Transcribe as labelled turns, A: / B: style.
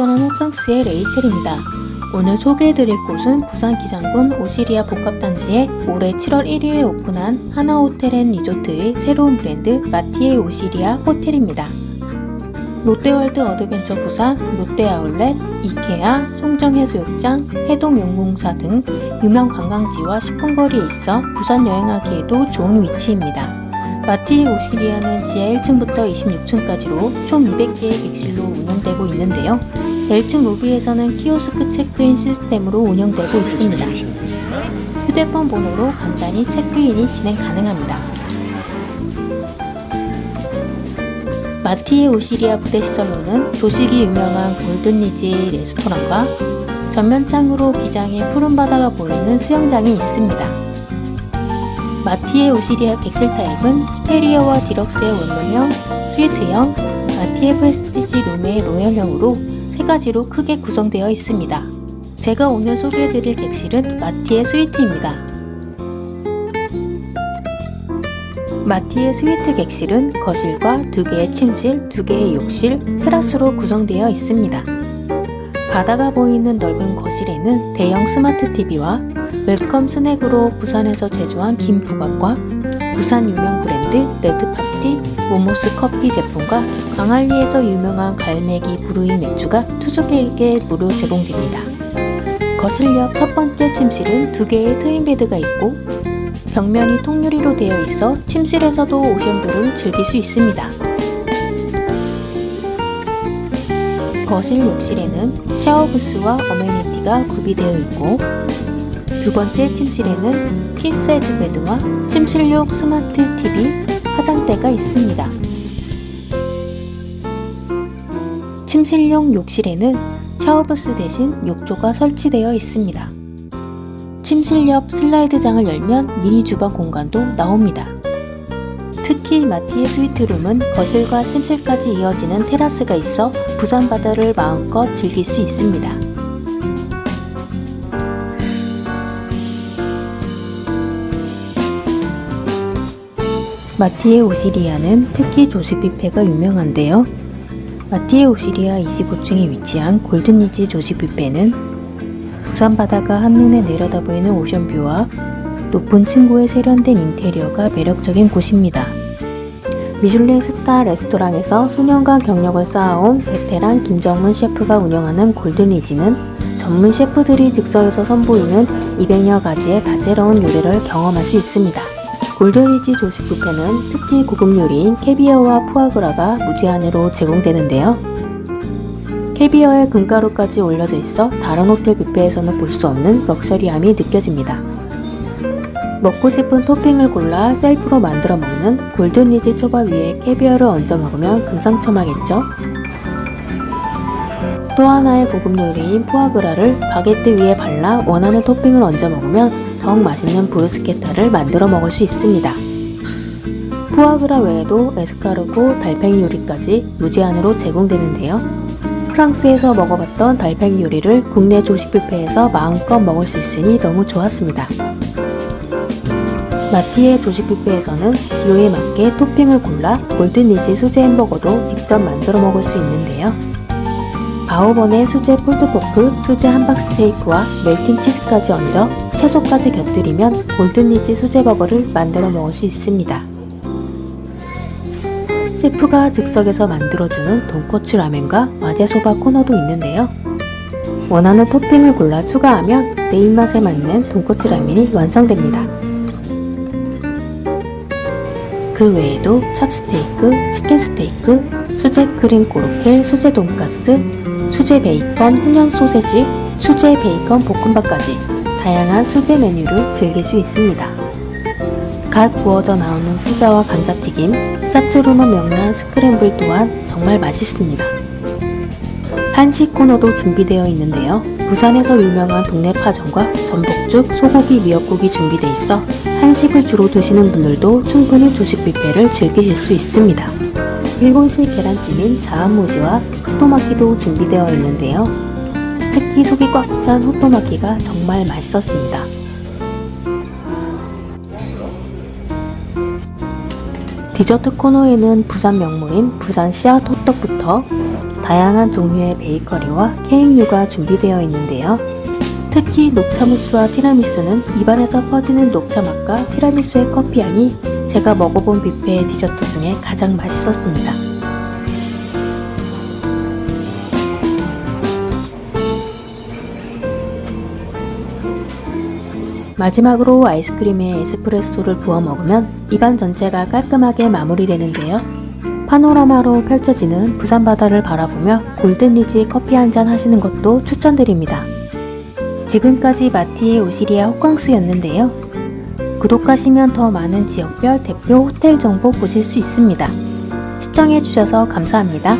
A: X의 레이첼입니다. 오늘 소개해드릴 곳은 부산 기장군 오시리아 복합단지에 올해 7월 1일에 오픈한 하나호텔앤리조트의 새로운 브랜드 마티에 오시리아 호텔입니다. 롯데월드 어드벤처 부산, 롯데아울렛, 이케아, 송정해수욕장, 해동용공사 등 유명 관광지와 10분 거리에 있어 부산 여행하기에도 좋은 위치입니다. 마티 오시리아는 지하 1층부터 26층까지로 총 200개의 객실로 운영되고 있는데요. 1층 로비에서는 키오스크 체크인 시스템으로 운영되고 있습니다. 휴대폰 번호로 간단히 체크인이 진행 가능합니다. 마티의 오시리아 부대 시설로는 조식이 유명한 골든리지 레스토랑과 전면창으로 기장의 푸른 바다가 보이는 수영장이 있습니다. 마티의 오시리아 객실 타입은 스페리어와 디럭스의 원룸형, 스위트형, 마티의 프레스티지 룸의 로열형으로 세 가지로 크게 구성되어 있습니다. 제가 오늘 소개해드릴 객실은 마티의 스위트입니다. 마티의 스위트 객실은 거실과 두 개의 침실, 두 개의 욕실, 테라스로 구성되어 있습니다. 바다가 보이는 넓은 거실에는 대형 스마트 TV와 웰컴 스낵으로 부산에서 제조한 김부각과 부산 유명 브랜드 레드파티, 모모스 커피 제품과 광안리에서 유명한 갈매기 브루이 맥주가 투숙객에게 무료 제공됩니다. 거실 옆첫 번째 침실은 두 개의 트윈 베드가 있고 벽면이 통유리로 되어 있어 침실에서도 오션뷰를 즐길 수 있습니다. 거실 욕실에는 샤워 부스와 어메니티가 구비되어 있고 두 번째 침실에는 킹사이즈 베드와 침실용 스마트 TV, 화장대가 있습니다. 침실용 욕실에는 샤워부스 대신 욕조가 설치되어 있습니다. 침실 옆 슬라이드장을 열면 미니 주방 공간도 나옵니다. 특히 마티의 스위트룸은 거실과 침실까지 이어지는 테라스가 있어 부산 바다를 마음껏 즐길 수 있습니다. 마티의 오시리아는 특히 조식 뷔페가 유명한데요. 마티의 오시리아 25층에 위치한 골든리지 조식 뷔페는 부산 바다가 한눈에 내려다 보이는 오션뷰와 높은 층고에 세련된 인테리어가 매력적인 곳입니다. 미슐랭 스타 레스토랑에서 수년간 경력을 쌓아온 베테랑 김정문 셰프가 운영하는 골든리지는 전문 셰프들이 즉석에서 선보이는 200여 가지의 다채로운 요리를 경험할 수 있습니다. 골든리지 조식 뷔페는 특히 고급 요리인 캐비어와 푸아그라가 무제한으로 제공되는데요. 캐비어에 금가루까지 올려져 있어 다른 호텔 뷔페에서는 볼 수 없는 럭셔리함이 느껴집니다. 먹고 싶은 토핑을 골라 셀프로 만들어 먹는 골든리지 초밥 위에 캐비어를 얹어 먹으면 금상첨화겠죠? 또 하나의 고급 요리인 푸아그라를 바게트 위에 발라 원하는 토핑을 얹어 먹으면 더욱 맛있는 브루스케타를 만들어 먹을 수 있습니다. 푸아그라 외에도 에스카르고 달팽이 요리까지 무제한으로 제공되는데요. 프랑스에서 먹어봤던 달팽이 요리를 국내 조식 뷔페에서 마음껏 먹을 수 있으니 너무 좋았습니다. 마티의 조식 뷔페에서는 기호에 맞게 토핑을 골라 골든리지 수제 햄버거도 직접 만들어 먹을 수 있는데요. 바오번의 수제 폴드포크, 수제 함박 스테이크와 멜팅 치즈까지 얹어 채소까지 곁들이면 골든리지 수제 버거를 만들어 먹을 수 있습니다. 셰프가 즉석에서 만들어주는 돈코츠 라면과 마제소바 코너도 있는데요. 원하는 토핑을 골라 추가하면 내 입맛에 맞는 돈코츠 라면이 완성됩니다. 그 외에도 찹스테이크, 치킨 스테이크, 수제 크림 고로케, 수제 돈가스, 수제 베이컨 훈연 소세지, 수제 베이컨 볶음밥까지 다양한 수제 메뉴를 즐길 수 있습니다. 갓 구워져 나오는 피자와 감자튀김, 짭조름한 명란 스크램블 또한 정말 맛있습니다. 한식 코너도 준비되어 있는데요. 부산에서 유명한 동네 파전과 전복죽, 소고기, 미역국이 준비되어 있어 한식을 주로 드시는 분들도 충분히 조식 뷔페를 즐기실 수 있습니다. 일본식 계란찜인 자한모시와 호토마키도 준비되어 있는데요. 특히 속이 꽉 찬 호토마키가 정말 맛있었습니다. 디저트 코너에는 부산 명물인 부산 씨앗 호떡부터 다양한 종류의 베이커리와 케이크류가 준비되어 있는데요. 특히 녹차 무스와 티라미수는 입안에서 퍼지는 녹차 맛과 티라미수의 커피 향이 제가 먹어본 뷔페의 디저트 중에 가장 맛있었습니다. 마지막으로 아이스크림에 에스프레소를 부어 먹으면 입안 전체가 깔끔하게 마무리되는데요. 파노라마로 펼쳐지는 부산 바다를 바라보며 골든리지 커피 한 잔 하시는 것도 추천드립니다. 지금까지 마티의 오시리아 호캉스였는데요. 구독하시면 더 많은 지역별 대표 호텔 정보 보실 수 있습니다. 시청해주셔서 감사합니다.